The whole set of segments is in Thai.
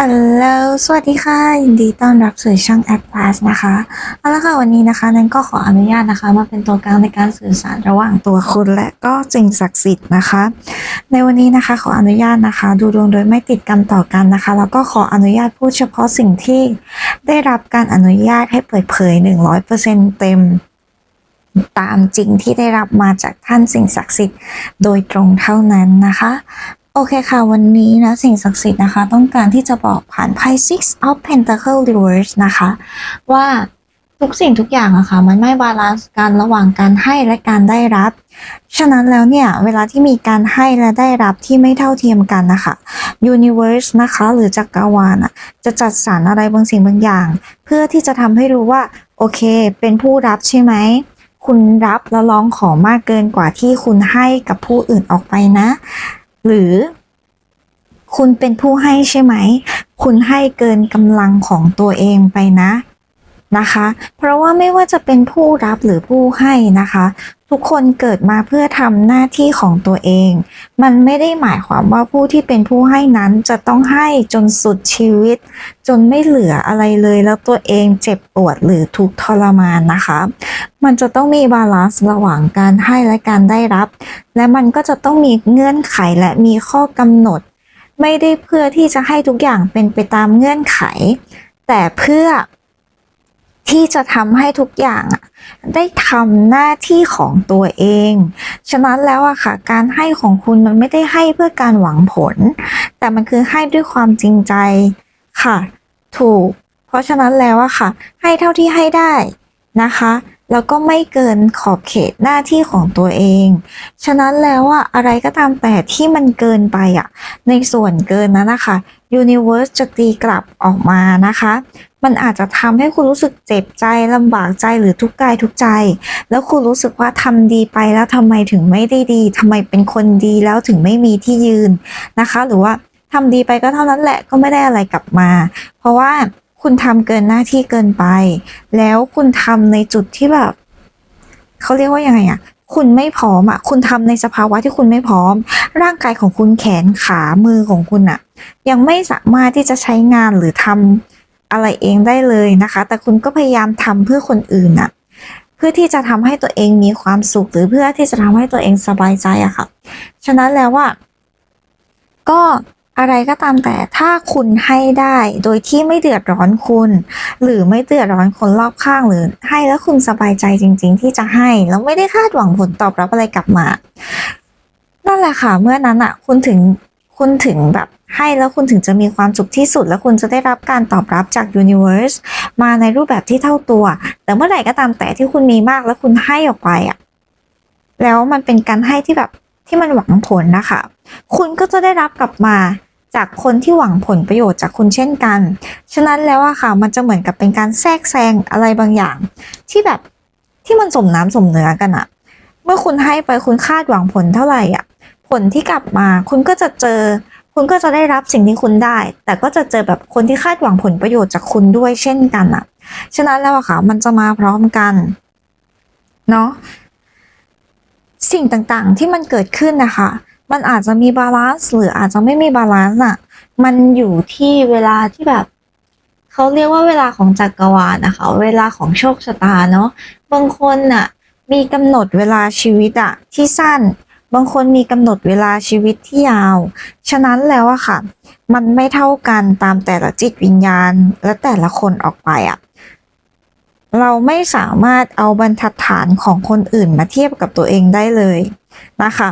อัลโหลสวัสดีค่ะ ยินดีต้อนรับสู่ช่อง a d p l a s นะคะเอาละค่ะวันนี้นะคะ นั้นก็ขออนุญาตนะคะ มาเป็นตัวกลางในการสื่อสารระหว่างตัวคุณและก็สิ่งศักดิ์สิทธิ์นะคะ ในวันนี้นะคะขออนุญาตนะคะ ดูดวงโดยไม่ติดกรรมต่อกันนะคะ แล้วก็ขออนุญาตพูดเฉพาะสิ่งที่ได้รับการอนุญาตให้เปิดเผย 100%เต็มตามจริงที่ได้รับมาจากท่านสิ่งศักดิ์สิทธิ์โดยตรงเท่านั้นนะคะ โอเคค่ะ วันนี้นะสิ่งศักดิ์สิทธิ์นะคะ ต้องการที่จะบอกผ่านไพ่ Six of Pentacle Reverse นะคะ ว่าทุกสิ่งทุกอย่างอะค่ะมันไม่บาลานซ์กันระหว่างการให้และการได้รับ ฉะนั้นแล้วเนี่ยเวลาที่มีการให้และได้รับที่ไม่เท่าเทียมกันนะคะ Universe นะคะ หรือจักรวาลจะจัดสรรอะไรบางสิ่งบางอย่าง เพื่อที่จะทำให้รู้ว่า โอเค เป็นผู้รับใช่ไหมคุณรับแล้วร้องขอมากเกินกว่าที่คุณให้กับผู้อื่นออกไปนะ หรือคุณเป็นผู้ให้ใช่ไหม คุณให้เกินกำลังของตัวเองไปนะนะคะ เพราะว่าไม่ว่าจะเป็นผู้รับหรือผู้ให้นะคะ ทุกคนเกิดมาเพื่อทำหน้าที่ของตัวเอง มันไม่ได้หมายความว่าผู้ที่เป็นผู้ให้นั้นจะต้องให้จนสุดชีวิต จนไม่เหลืออะไรเลยแล้วตัวเองเจ็บปวดหรือทุกข์ทรมานนะคะ มันจะต้องมีบาลานซ์ระหว่างการให้และการได้รับ และมันก็จะต้องมีเงื่อนไขและมีข้อกำหนด ไม่ได้เพื่อที่จะให้ทุกอย่างเป็นไปตามเงื่อนไข แต่เพื่อ ที่จะทำให้ทุกอย่างอะได้ทำหน้าที่ของตัวเอง ฉะนั้นแล้วอะค่ะ การให้ของคุณมันไม่ได้ให้เพื่อการหวังผล แต่มันคือให้ด้วยความจริงใจค่ะ ถูก เพราะฉะนั้นแล้วอะค่ะ ให้เท่าที่ให้ได้นะคะแล้วก็ไม่เกินขอบเขตหน้าที่ของตัวเอง ฉะนั้นแล้วอะอะไรก็ตามแต่ที่มันเกินไปอะในส่วนเกินนั้นนะคะ Universe จะตีกลับออกมานะคะ มันอาจจะทำให้คุณรู้สึกเจ็บใจลำบากใจหรือทุกข์กายทุกใจ แล้วคุณรู้สึกว่าทำดีไปแล้วทำไมถึงไม่ได้ดีทำไมเป็นคนดีแล้วถึงไม่มีที่ยืนนะคะ หรือว่าทำดีไปก็เท่านั้นแหละก็ไม่ได้อะไรกลับมา เพราะว่าคุณทำเกินหน้าที่เกินไป แล้วคุณทำในจุดที่แบบเขาเรียกว่ายังไงอะ คุณไม่พร้อมอะ คุณทำในสภาวะที่คุณไม่พร้อม ร่างกายของคุณแขนขามือของคุณอะ ยังไม่สามารถที่จะใช้งานหรือทำอะไรเองได้เลยนะคะ แต่คุณก็พยายามทำเพื่อคนอื่นอะ เพื่อที่จะทำให้ตัวเองมีความสุข หรือเพื่อที่จะทำให้ตัวเองสบายใจอะค่ะ ฉะนั้นแล้วว่าก็ อะไรก็ตามแต่ถ้าคุณให้ได้โดยที่ไม่เดือดร้อนคุณ หรือไม่เดือดร้อนคนรอบข้างหรือ ให้แล้วคุณสบายใจจริง ๆ ที่จะให้แล้วไม่ได้คาดหวังผลตอบรับอะไรกลับมานั่นแหละค่ะเมื่อนั้นอะ คุณถึงคุณถึงแบบให้แล้วคุณถึงจะมีความสุขที่สุด แล้วคุณจะได้รับการตอบรับจาก Universe มาในรูปแบบที่เท่าตัว แต่เมื่อไหร่ก็ตามแต่ที่คุณมีมากแล้วคุณให้ออกไปอะแล้วมันเป็นการให้ที่แบบที่มันหวังผลนะคะ คุณก็จะได้รับกลับมาจากคนที่หวังผลประโยชน์จากคุณเช่นกัน ฉะนั้นแล้วอะค่ะ มันจะเหมือนกับเป็นการแทรกแซงอะไรบางอย่าง ที่แบบที่มันสมน้ำสมเนื้อกันอะเมื่อคุณให้ไปคุณคาดหวังผลเท่าไหร่อะผลที่กลับมา คุณก็จะเจอ คุณก็จะได้รับสิ่งที่คุณได้ แต่ก็จะเจอแบบคนที่คาดหวังผลประโยชน์จากคุณด้วยเช่นกันอะฉะนั้นแล้วอะค่ะ มันจะมาพร้อมกันเนาะสิ่งต่างๆที่มันเกิดขึ้นนะคะ มันอาจจะมีบาลานซ์หรืออาจจะไม่มีบาลานซ์อะ มันอยู่ที่เวลาที่แบบเขาเรียกว่าเวลาของจักรวาลนะคะ เวลาของโชคชะตาเนาะบางคนน่ะมีกำหนดเวลาชีวิตอะที่สั้น บางคนมีกำหนดเวลาชีวิตที่ยาว ฉะนั้นแล้วอะค่ะ มันไม่เท่ากันตามแต่ละจิตวิญญาณและแต่ละคนออกไปอะเราไม่สามารถเอาบรรทัดฐานของคนอื่นมาเทียบกับตัวเองได้เลยนะคะ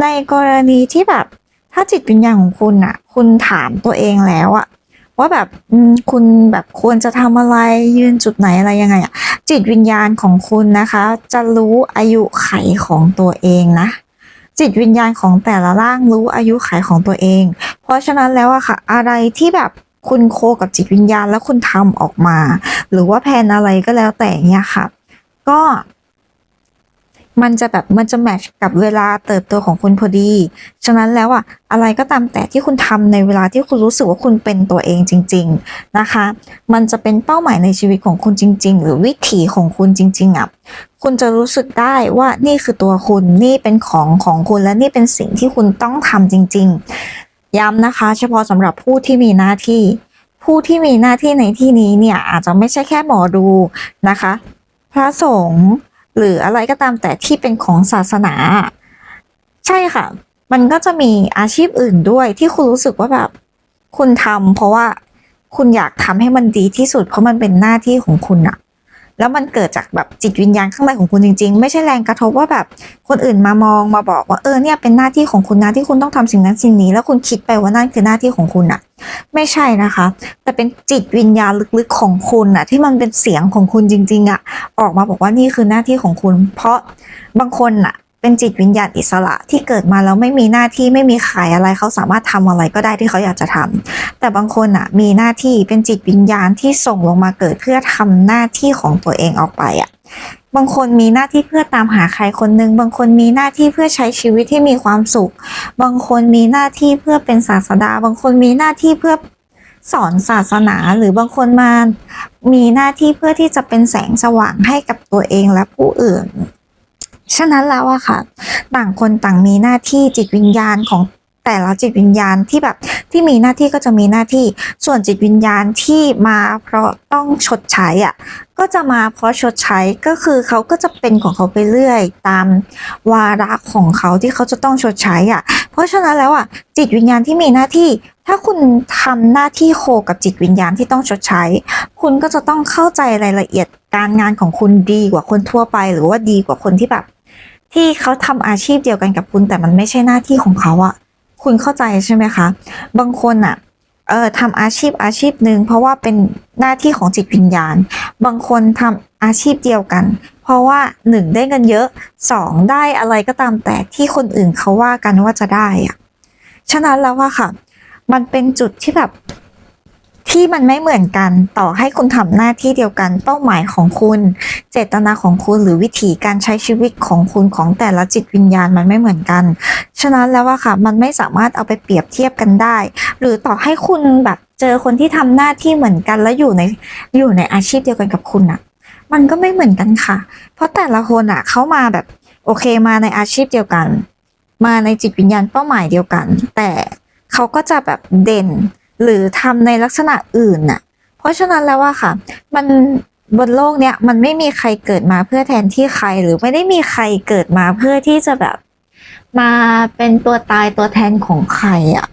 ในกรณีที่แบบถ้าจิตวิญญาณของคุณอะคุณถามตัวเองแล้วอะว่าแบบคุณแบบควรจะทำอะไรยืนจุดไหนอะไรยังไงอะจิตวิญญาณของคุณนะคะ จะรู้อายุไขของตัวเองนะ จิตวิญญาณของแต่ละร่างรู้อายุไขของตัวเอง เพราะฉะนั้นแล้วอะค่ะ อะไรที่แบบคุณโคกับจิตวิญญาณแล้วคุณทำออกมา หรือว่าแผนอะไรก็แล้วแต่เนี่ยค่ะ ก็ มันจะแบบมันจะแมทช์กับเวลาเติบโตของคุณพอดี ฉะนั้นแล้วอะอะไรก็ตามแต่ที่คุณทำในเวลาที่คุณรู้สึกว่าคุณเป็นตัวเองจริง ๆนะคะ มันจะเป็นเป้าหมายในชีวิตของคุณจริง ๆ หรือวิถีของคุณจริง ๆอะคุณจะรู้สึกได้ว่านี่คือตัวคุณนี่เป็นของของคุณและนี่เป็นสิ่งที่คุณต้องทำจริง ๆ ย้ำนะคะ เฉพาะสำหรับผู้ที่มีหน้าที่ผู้ที่มีหน้าที่ในที่นี้เนี่ยอาจจะไม่ใช่แค่หมอดูนะคะ พระสงฆ์ หรืออะไรก็ตามแต่ที่เป็นของศาสนา ใช่ค่ะ มันก็จะมีอาชีพอื่นด้วยที่คุณรู้สึกว่าแบบ คุณทำเพราะว่าคุณอยากทำให้มันดีที่สุดเพราะมันเป็นหน้าที่ของคุณอะ แล้วมันเกิดจากแบบจิตวิญญาณข้างในของคุณจริง ๆ ไม่ใช่แรงกระทบว่าแบบคนอื่นมามองมาบอกว่าเออเนี่ยเป็นหน้าที่ของคุณนะที่คุณต้องทำสิ่งนั้นสิ่งนี้ แล้วคุณคิดไปว่านั่นคือหน้าที่ของคุณอะไม่ใช่นะคะ แต่เป็นจิตวิญญาณลึกๆของคุณอะที่มันเป็นเสียงของคุณจริง ๆอะออกมาบอกว่านี่คือหน้าที่ของคุณ เพราะบางคนอะ เป็นจิตวิญญาณอิสระที่เกิดมาแล้วไม่มีหน้าที่ไม่มีขายอะไรเขาสามารถทำอะไรก็ได้ที่เขาอยากจะทำแต่บางคนอะมีหน้าที่เป็นจิตวิญญาณที่ส่งลงมาเกิดเพื่อทำหน้าที่ของตัวเองออกไปอะบางคนมีหน้าที่เพื่อตามหาใครคนหนึ่งบางคนมีหน้าที่เพื่อใช้ชีวิตที่มีความสุข บางคนมีหน้าที่เพื่อเป็นศาสดา บางคนมีหน้าที่เพื่อสอนศาสนาหรือบางคนมามีหน้าที่เพื่อที่จะเป็นแสงสว่างให้กับตัวเองและผู้อื่น ฉะนั้นแล้วอะค่ะ ต่างคนต่างมีหน้าที่จิตวิญญาณของแต่ละจิตวิญญาณที่แบบที่มีหน้าที่ก็จะมีหน้าที่ส่วนจิตวิญญาณที่มาเพราะต้องชดใช้อะก็จะมาเพราะชดใช้ก็คือเขาก็จะเป็นของเขาไปเรื่อย ตามวาระของเขาที่เขาจะต้องชดใช้อะ เพราะฉะนั้นแล้วอะจิตวิญญาณที่มีหน้าที่ ถ้าคุณทำหน้าที่โคกับจิตวิญญาณที่ต้องชดใช้ คุณก็จะต้องเข้าใจรายละเอียดการงานของคุณดีกว่าคนทั่วไป หรือว่าดีกว่าคนที่แบบ ที่เขาทำอาชีพเดียวกันกับคุณ แต่มันไม่ใช่หน้าที่ของเขาอะคุณเข้าใจใช่ไหมคะ บางคนอะเออทำอาชีพอาชีพหนึ่งเพราะว่าเป็นหน้าที่ของจิตวิญญาณ บางคนทำอาชีพเดียวกัน เพราะว่าหนึ่งได้เงินเยอะสองได้อะไรก็ตามแต่ที่คนอื่นเขาว่ากันว่าจะได้อะฉะนั้นแล้วว่าค่ะ มันเป็นจุดที่แบบ ที่มันไม่เหมือนกันต่อให้คุณทำหน้าที่เดียวกันเป้าหมายของคุณ เจตนาของคุณหรือวิธีการใช้ชีวิตของคุณของแต่ละจิตวิญญาณมันไม่เหมือนกัน ฉะนั้นแล้วว่าค่ะมันไม่สามารถเอาไปเปรียบเทียบกันได้ หรือต่อให้คุณแบบเจอคนที่ทำหน้าที่เหมือนกันแล้วอยู่ในอยู่ในอาชีพเดียวกันกับคุณอะมันก็ไม่เหมือนกันค่ะ เพราะแต่ละคนอะเขามาแบบโอเคมาในอาชีพเดียวกัน มาในจิตวิญญาณเป้าหมายเดียวกัน แต่เขาก็จะแบบเด่น หรือทำในลักษณะอื่นน่ะ เพราะฉะนั้นแล้วว่าค่ะ มันบนโลกเนี้ยมันไม่มีใครเกิดมาเพื่อแทนที่ใครหรือไม่ได้มีใครเกิดมาเพื่อที่จะแบบมาเป็นตัวตายตัวแทนของใครอะ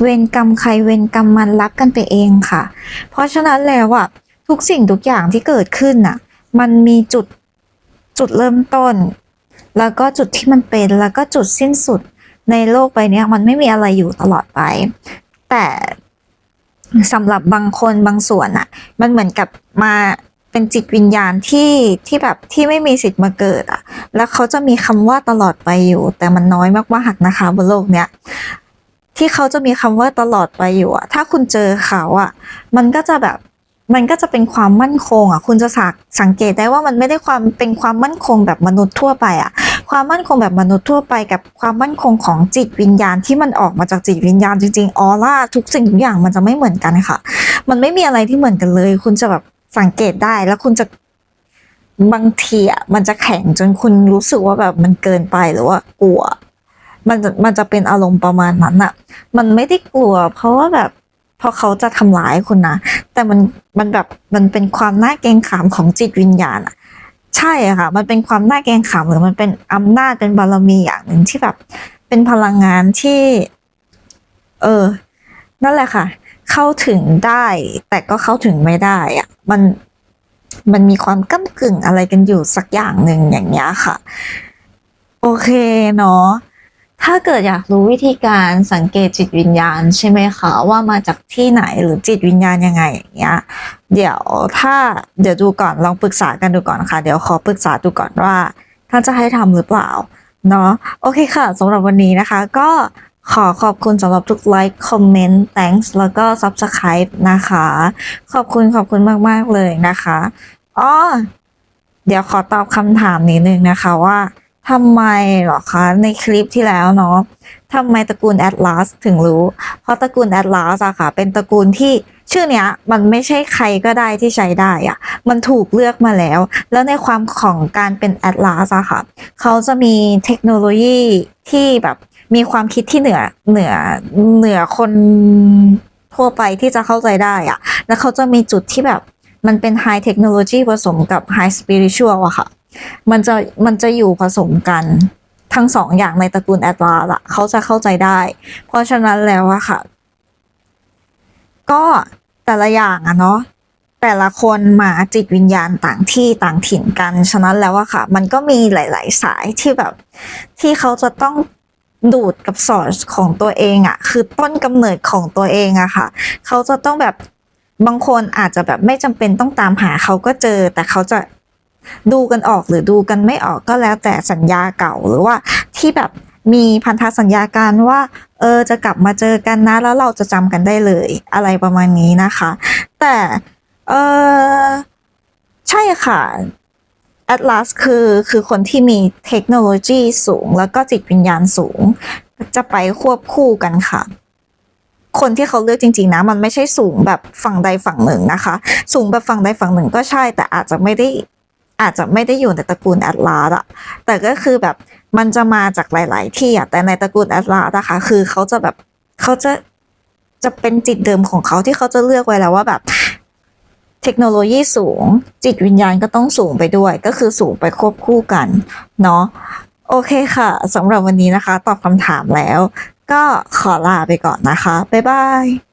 เวรกรรมใครเวรกรรมมันรับกันไปเองค่ะ เพราะฉะนั้นแล้วอะทุกสิ่งทุกอย่างที่เกิดขึ้นน่ะ มันมีจุดจุดเริ่มต้น แล้วก็จุดที่มันเป็นแล้วก็จุดสิ้นสุดในโลกใบเนี้ยมันไม่มีอะไรอยู่ตลอดไป แต่ สำหรับบางคนบางส่วนอะมันเหมือนกับมาเป็นจิตวิญญาณที่ที่แบบที่ไม่มีสิทธิ์มาเกิดอะแล้วเขาจะมีคำว่าตลอดไปอยู่ แต่มันน้อยมากๆนะคะบนโลกเนี้ยที่เขาจะมีคำว่าตลอดไปอยู่อะถ้าคุณเจอเขาอะมันก็จะแบบมันก็จะเป็นความมั่นคงอะคุณจะสักสังเกตได้ว่ามันไม่ได้ความเป็นความมั่นคงแบบมนุษย์ทั่วไปอะ ความมั่นคงแบบมนุษย์ทั่วไปกับความมั่นคงของจิตวิญญาณที่มันออกมาจากจิตวิญญาณจริงๆออร่าทุกสิ่งทุกอย่างมันจะไม่เหมือนกันค่ะ มันไม่มีอะไรที่เหมือนกันเลย คุณจะแบบสังเกตได้แล้วคุณจะบางทีอะมันจะแข็งจนคุณรู้สึกว่าแบบมันเกินไปหรือว่ากลัว มันจะมันจะเป็นอารมณ์ประมาณนั้นอะ มันไม่ได้กลัว เพราะว่าแบบพราะเขาจะทำร้ายคุณนะแต่มันมันแบบมันเป็นความน่าเกรงขามของจิตวิญญาณอะ ใช่ค่ะ มันเป็นความน่าแกงขำหรือมันเป็นอำนาจเป็นบารมีอย่างหนึ่งที่แบบ เป็นพลังงานที่ เออ นั่นแหละค่ะ เข้าถึงได้ แต่ก็เข้าถึงไม่ได้อะมันมันมีความก้ากึ่งอะไรกันอยู่สักอย่างหนึ่งอย่างเงี้ยค่ะ โอเคเนาะ ถ้าเกิดอยากรู้วิธีการสังเกตจิตวิญญาณใช่ไหมคะว่ามาจากที่ไหนหรือจิตวิญญาณยังไงอย่างเงี้ยเดี๋ยวถ้าเดี๋ยวดูก่อนลองปรึกษากันดูก่อนค่ะ เดี๋ยวขอปรึกษาดูก่อนว่าท่านจะให้ทำหรือเปล่าเนาะโอเคค่ะสำหรับวันนี้นะคะ ก็ขอขอบคุณสำหรับทุกไลค์คอมเมนต์ thanks แล้วก็ subscribe นะคะ ขอบคุณขอบคุณมาก ๆ เลยนะคะอ๋อเดี๋ยวขอตอบคำถามนิดนึงนะคะว่า ทำไมเหรอคะ ในคลิปที่แล้วเนาะทำไมตระกูลแอตลาสถึงรู้ เพราะตระกูลแอตลาสอะค่ะ เป็นตระกูลที่ชื่อเนี้ย มันไม่ใช่ใครก็ได้ที่ใช้ได้อะมันถูกเลือกมาแล้ว แล้วในความของการเป็นแอตลาสอะค่ะ เขาจะมีเทคโนโลยีที่แบบมีความคิดที่เหนือเหนือเหนือคนทั่วไปที่จะเข้าใจได้อะแล้วเขาจะมีจุดที่แบบมันเป็นไฮเทคโนโลยีผสมกับไฮสปิริชวลอะค่ะ มันจะมันจะอยู่ผสมกันทั้งสองอย่างในตระกูลแอดลาสอะเขาจะเข้าใจได้ เพราะฉะนั้นแล้วอะค่ะ ก็แต่ละอย่างอะเนาะแต่ละคนมาจิตวิญญาณต่างที่ต่างถิ่นกัน ฉะนั้นแล้วอะค่ะ มันก็มีหลาย ๆ สายที่แบบ ที่เขาจะต้องดูดกับสอร์สของตัวเองอะคือต้นกำเนิดของตัวเองอะค่ะ เขาจะต้องแบบบางคนอาจจะแบบไม่จำเป็นต้องตามหาเขาก็เจอ แต่เขาจะ ดูกันออกหรือดูกันไม่ออกก็แล้วแต่สัญญาเก่าหรือว่าที่แบบมีพันธสัญญากันว่าเออจะกลับมาเจอกันนะ แล้วเราจะจำกันได้เลยอะไรประมาณนี้นะคะ แต่เออใช่ค่ะ Atlas คือคือคนที่มีเทคโนโลยีสูง แล้วก็จิตวิญญาณสูง จะไปควบคู่กันค่ะ คนที่เขาเลือกจริงๆนะ มันไม่ใช่สูงแบบฝั่งใดฝั่งหนึ่งนะคะ สูงแบบฝั่งใดฝั่งหนึ่งก็ใช่แต่อาจจะไม่ได้ อาจจะไม่ได้อยู่ในตระกูลแอดลาสอะแต่ก็คือแบบมันจะมาจากหลาย ๆ ที่อะแต่ในตระกูลแอดลาสนะคะคือเขาจะแบบเขาจะจะเป็นจิตเดิมของเขาที่เขาจะเลือกไว้แล้วว่าแบบเทคโนโลยีสูง จิตวิญญาณก็ต้องสูงไปด้วย ก็คือสูงไปควบคู่กัน เนาะโอเคค่ะสำหรับวันนี้นะคะ ตอบคำถามแล้ว ก็ขอลาไปก่อนนะคะ บ๊ายบาย